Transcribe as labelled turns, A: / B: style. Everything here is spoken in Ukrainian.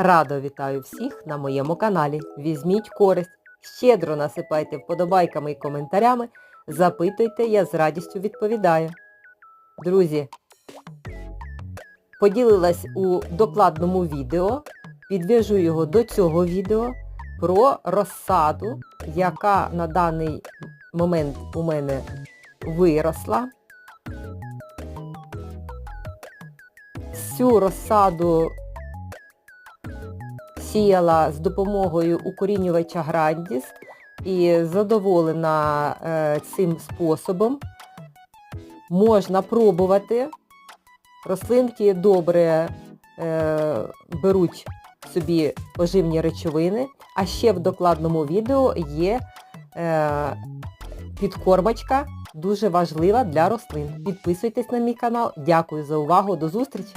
A: Радо вітаю всіх на моєму каналі. Візьміть користь, щедро насипайте вподобайками і коментарями, запитуйте, я з радістю відповідаю. Друзі, поділилась у докладному відео, підв'яжу його до цього відео про розсаду, яка на даний момент у мене виросла. Цю розсаду сіяла з допомогою укорінювача Грандіс і задоволена е, цим способом. Можна пробувати. Рослинки добре е, беруть собі поживні речовини, а ще в докладному відео є е, підкормочка, дуже важлива для рослин. Підписуйтесь на мій канал. Дякую за увагу. До зустрічі!